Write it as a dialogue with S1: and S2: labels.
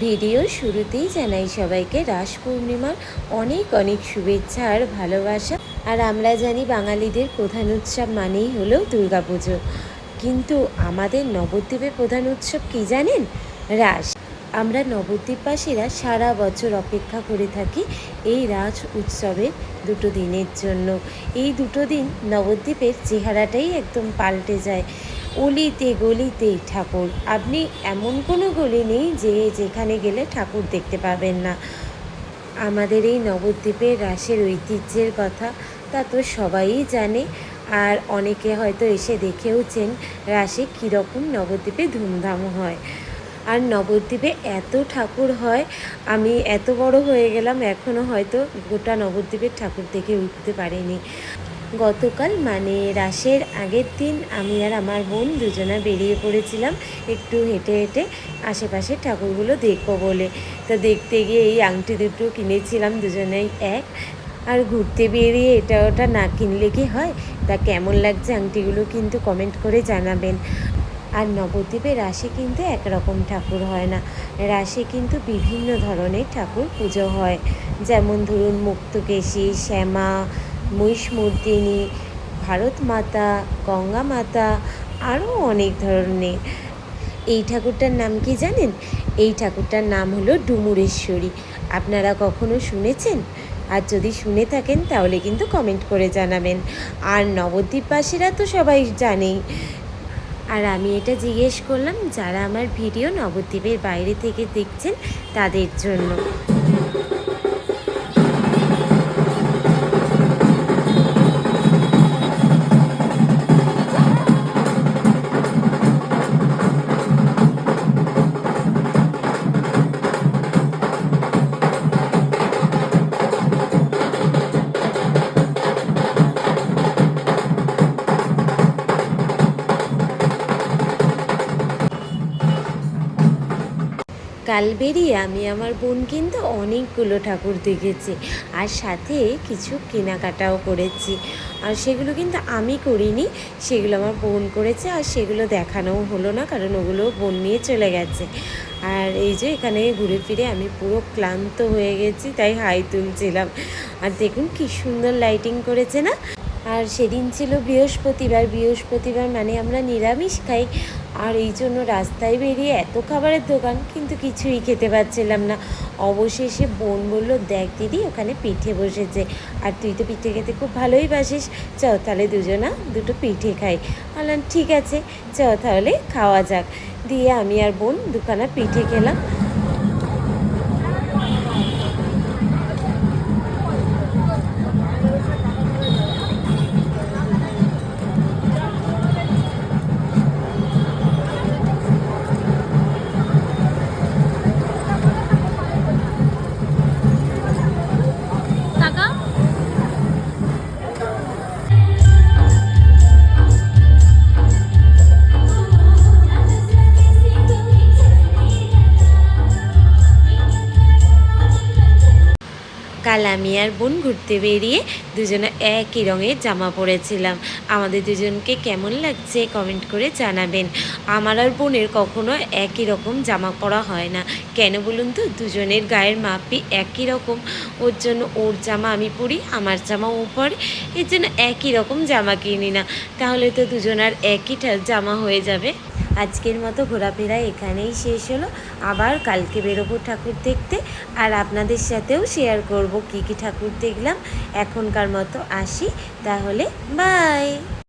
S1: Video শুরুতেই জানাই সবাইকে রাস পূর্ণিমার অনেক অনেক শুভেচ্ছা আর ভালোবাসা। আর আমরা জানি বাঙালিদের প্রধান উৎসব মানেই হলো দুর্গাপুজো। কিন্তু আমাদের নবদ্বীপের প্রধান উৎসব কি জানেন? রাস। আমরা নবদ্বীপবাসীরা সারা বছর অপেক্ষা করে থাকি এই রাজ উৎসবের দুটো দিনের জন্য। এই দুটো দিন নবদ্বীপের চেহারাটাই একদম পাল্টে যায়। অলিতে গলিতে ঠাকুর। আপনি এমন কোনো গলি নেই যে যেখানে গেলে ঠাকুর দেখতে পাবেন না। আমাদের এই নবদ্বীপের রাসের ঐতিহ্যের কথা তা তো সবাই জানে। আর অনেকে হয়তো এসে দেখেওছেন রাসে কীরকম নবদ্বীপে ধুমধাম হয়। আর নবদ্বীপে এত ঠাকুর হয়, আমি এত বড় হয়ে গেলাম এখনও হয়তো গোটা নবদ্বীপের ঠাকুর দেখে উঠতে পারিনি। গতকাল মানে রাসের আগের দিন আমি আর আমার বোন দুজনা বেরিয়ে পড়েছিলাম একটু হেঁটে হেঁটে আশেপাশের ঠাকুরগুলো দেখব বলে। তো দেখতে গিয়ে এই আংটি দুটো কিনেছিলাম দুজনেই এক। আর ঘুরতে বেরিয়ে এটা ওটা না কিনলে কি হয়? তা কেমন লাগছে আংটিগুলো কিন্তু কমেন্ট করে জানাবেন। আর নবদ্বীপে রাসে কিন্তু একরকম ঠাকুর হয় না। রাসে কিন্তু বিভিন্ন ধরনের ঠাকুর পুজো হয়। যেমন ধরুন মুক্তকেশী, শ্যামা, মহিষমূর্তিনী ভারত মাতা গঙ্গা মাতা আরও অনেক ধরনের। এই ঠাকুরটার নাম কি জানেন? এই ঠাকুরটার নাম হলো ডুমুরেশ্বরী। আপনারা কখনো শুনেছেন? আর যদি শুনে থাকেন, তাহলে কিন্তু কমেন্ট করে জানাবেন। আর নবদ্বীপবাসীরা তো সবাই জানেই আর আমি এটা জিজ্ঞেস করলাম যারা আমার ভিডিও নবদ্বীপের বাইরে থেকে দেখছেন তাদের জন্য। কাল বেরিয়ে আমি আমার বোন কিন্তু অনেকগুলো ঠাকুর দেখেছি। আর সাথে কিছু কেনাকাটাও করেছি। আর সেগুলো কিন্তু আমি করিনি, সেগুলো আমার বোন করেছে আর সেগুলো দেখানোও হলো না, কারণ ওগুলো বোন নিয়ে চলে গেছে। আর এই যে এখানে ঘুরে ফিরে আমি পুরো ক্লান্ত হয়ে গেছি, তাই হাই তুলছিলাম। আর দেখুন কি সুন্দর লাইটিং করেছে না? আর সেদিন ছিল বৃহস্পতিবার বৃহস্পতিবার মানে আমরা নিরামিষ খাই। আর এই জন্য রাস্তায় বেরিয়ে এত খাবারের দোকান কিন্তু কিছুই খেতে পারছিলাম না। অবশেষে বোন বলল, দেখ দিদি, ওখানে পিঠে বসেছে। আর তুই তো পিঠে খেতে খুব ভালোই বাসিস। চ তাহলে দুজনা দুটো পিঠে খাই। বললাম, ঠিক আছে চ তাহলে খাওয়া যাক। দিয়ে আমি আর বোন দুখানা পিঠে খেলাম। কাল আমি আর বোন ঘুরতে বেরিয়ে দুজনে একই রঙের জামা পরেছিলাম। আমাদের দুজনকে কেমন লাগছে কমেন্ট করে জানাবেন। আমার আর বোনের কখনো একই রকম জামা পরা হয় না। কেন বলুন তো? দুজনের গায়ের মাপই একই রকম। ওর জন্য ওর জামা আমি পরি, আমার জামা ও পরে। এর জন্য একই রকম জামা কিনি না। তাহলে তো দুজনার একই জামা হয়ে যাবে। আজকের মতো ঘোরাফেরা এখানেই শেষ হলো। আবার কালকে বেরোবো ঠাকুর দেখতে। আর আপনাদের সাথেও শেয়ার করব কি কি ঠাকুর দেখলাম। এখনকার মতো আসি। তাহলে বাই